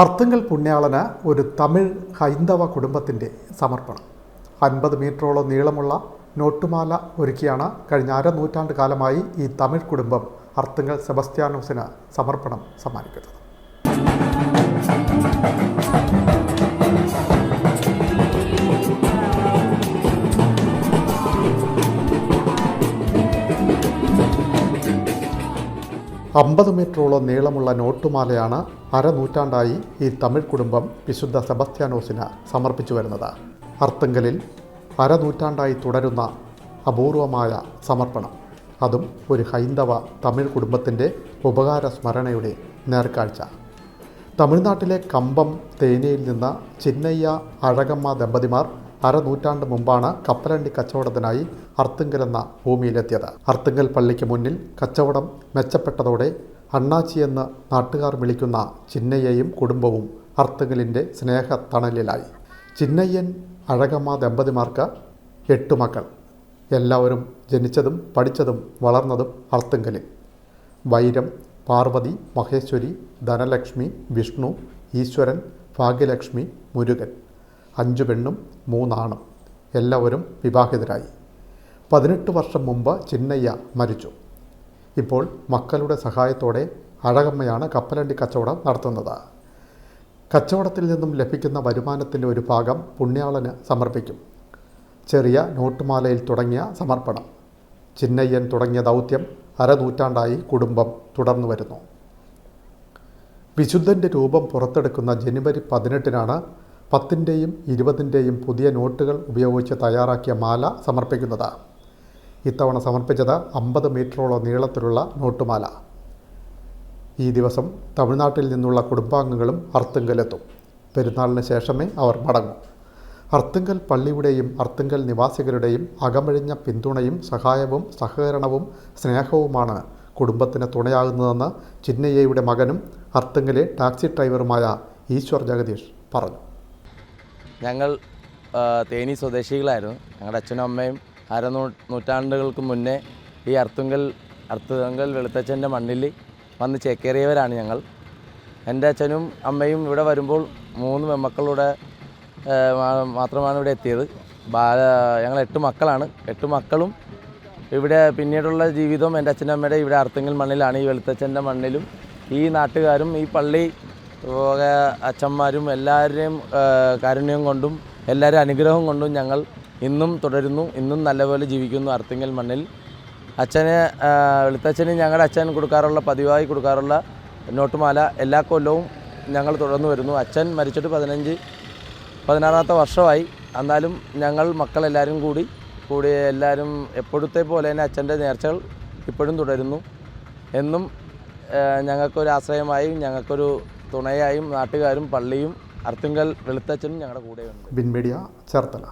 അർത്തുങ്കൽ പുണ്യാളന് ഒരു തമിഴ് ഹൈന്ദവ കുടുംബത്തിന്റെ സമർപ്പണം. അൻപത് മീറ്ററോളം നീളമുള്ള നോട്ടുമാല ഒരുക്കിയാണ് കഴിഞ്ഞ അരനൂറ്റാണ്ട് കാലമായി ഈ തമിഴ് കുടുംബം അർത്തുങ്കൽ സെബസ്ത്യാനോസിന് സമർപ്പണം സമ്മാനിക്കുന്നത്. അമ്പത് മീറ്ററോളം നീളമുള്ള നോട്ടുമാലയാണ് അരനൂറ്റാണ്ടായി ഈ തമിഴ് കുടുംബം വിശുദ്ധ സെബസ്ത്യാനോസിന് സമർപ്പിച്ചു വരുന്നത്. അർത്തുങ്കലിൽ അരനൂറ്റാണ്ടായി തുടരുന്ന അപൂർവമായ സമർപ്പണം. അതും ഒരു ഹൈന്ദവ തമിഴ് കുടുംബത്തിന്റെ ഉപകാര സ്മരണയുടെ നേർക്കാഴ്ച. തമിഴ്നാട്ടിലെ കമ്പം തേനിയിൽ നിന്ന് ചിന്നയ്യ അഴകമ്മ ദമ്പതിമാർ അരനൂറ്റാണ്ട് മുമ്പാണ് കപ്പലണ്ടി കച്ചവടത്തിനായി അർത്തുങ്കൽ എന്ന ഭൂമിയിലെത്തിയത്. അർത്തുങ്കൽ പള്ളിക്ക് മുന്നിൽ കച്ചവടം മെച്ചപ്പെട്ടതോടെ അണ്ണാച്ചി എന്ന് നാട്ടുകാർ വിളിക്കുന്ന ചിന്നയ്യയും കുടുംബവും അർത്തുങ്കലിന്റെ സ്നേഹ തണലിലായി ചിന്നയ്യൻ അഴകമ്മ ദമ്പതിമാർക്ക് എട്ട് മക്കൾ. എല്ലാവരും ജനിച്ചതും പഠിച്ചതും വളർന്നതും അർത്തുങ്കലിൽ വൈരം പാർവതി മഹേശ്വരി ധനലക്ഷ്മി വിഷ്ണു ഈശ്വരൻ ഭാഗ്യലക്ഷ്മി മുരുകൻ. അഞ്ചു പെണ്ണും മൂന്നാണും. എല്ലാവരും വിവാഹിതരായി. പതിനെട്ട് വർഷം മുമ്പ് ചിന്നയ്യ മരിച്ചു. ഇപ്പോൾ മക്കളുടെ സഹായത്തോടെ അഴകമ്മയാണ് കപ്പലണ്ടി കച്ചവടം നടത്തുന്നത്. കച്ചവടത്തിൽ നിന്നും ലഭിക്കുന്ന വരുമാനത്തിന്റെ ഒരു ഭാഗം പുണ്യാളന് സമർപ്പിക്കും. ചെറിയ നോട്ടുമാലയിൽ തുടങ്ങിയ സമർപ്പണം. ചിന്നയ്യൻ തുടങ്ങിയ ദൗത്യം അരനൂറ്റാണ്ടായി കുടുംബം തുടർന്നു വരുന്നു. വിശുദ്ധന്റെ രൂപം പുറത്തെടുക്കുന്ന ജനുവരി പതിനെട്ടിനാണ് പത്തിന്റെയും ഇരുപതിന്റെയും പുതിയ നോട്ടുകൾ ഉപയോഗിച്ച് തയ്യാറാക്കിയ മാല സമർപ്പിക്കുന്നത്. ഇത്തവണ സമർപ്പിച്ചത് അമ്പത് മീറ്ററോളം നീളത്തിലുള്ള നോട്ടുമാല. ഈ ദിവസം തമിഴ്നാട്ടിൽ നിന്നുള്ള കുടുംബാംഗങ്ങളും അർത്തുങ്കലെത്തും. പെരുന്നാളിന് ശേഷമേ അവർ മടങ്ങും. അർത്തുങ്കൽ പള്ളിയുടെയും അർത്തുങ്കൽ നിവാസികളുടെയും അകമഴിഞ്ഞ പിന്തുണയും സഹായവും സഹകരണവും സ്നേഹവുമാണ് കുടുംബത്തിന് തുണയാകുന്നതെന്ന് ചിന്നയ്യയുടെ മകനും അർത്തുങ്കലെ ടാക്സി ഡ്രൈവറുമായ ഈശ്വർ ജഗദീഷ് പറഞ്ഞു. ഞങ്ങൾ തേനി സ്വദേശികളായിരുന്നു. ഞങ്ങളുടെ അച്ഛനും അമ്മയും അരനൂ നൂറ്റാണ്ടുകൾക്ക് മുന്നേ ഈ അർത്തുങ്കൽ അർത്തുങ്കൽ വെളുത്തച്ഛന്റെ മണ്ണിൽ വന്ന് ചേക്കേറിയവരാണ് ഞങ്ങൾ. എന്റെ അച്ഛനും അമ്മയും ഇവിടെ വരുമ്പോൾ മൂന്ന് മെമ്മക്കളുടെ മാത്രമാണ് ഇവിടെ എത്തിയത്. ബാല ഞങ്ങൾ എട്ട് മക്കളാണ്. എട്ട് മക്കളും ഇവിടെ പിന്നീടുള്ള ജീവിതം എന്റെ അച്ഛനും അമ്മയുടെ ഇവിടെ അർത്തുങ്കൽ മണ്ണിലാണ്. ഈ വെളുത്തച്ഛന്റെ മണ്ണിലും ഈ നാട്ടുകാരും ഈ പള്ളി അച്ഛന്മാരും എല്ലാവരുടെയും കാരുണ്യം കൊണ്ടും എല്ലാവരും അനുഗ്രഹം കൊണ്ടും ഞങ്ങൾ ഇന്നും തുടരുന്നു. ഇന്നും നല്ലപോലെ ജീവിക്കുന്നു അർത്തിങ്കൽ മണ്ണിൽ. അച്ഛന് എളുത്തച്ഛന് ഞങ്ങളുടെ അച്ഛൻ കൊടുക്കാറുള്ള പതിവായി കൊടുക്കാറുള്ള നോട്ടുമാല എല്ലാ കൊല്ലവും ഞങ്ങൾ തുടർന്നു വരുന്നു. അച്ഛൻ മരിച്ചിട്ട് പതിനഞ്ച് പതിനാറാമത്തെ വർഷമായി. എന്നാലും ഞങ്ങൾ മക്കളെല്ലാവരും കൂടി കൂടി എല്ലാവരും എപ്പോഴത്തെ പോലെ തന്നെ അച്ഛന്റെ നേർച്ചകൾ ഇപ്പോഴും തുടരുന്നു. എന്നും ഞങ്ങൾക്കൊരു ആശ്രയമായും ഞങ്ങൾക്കൊരു തുണയായും നാട്ടുകാരും പള്ളിയും അർത്തുങ്കൽ വെളുത്തച്ഛനും ഞങ്ങളുടെ കൂടെയുണ്ട്. ബിൻ മീഡിയ ചേർത്തല.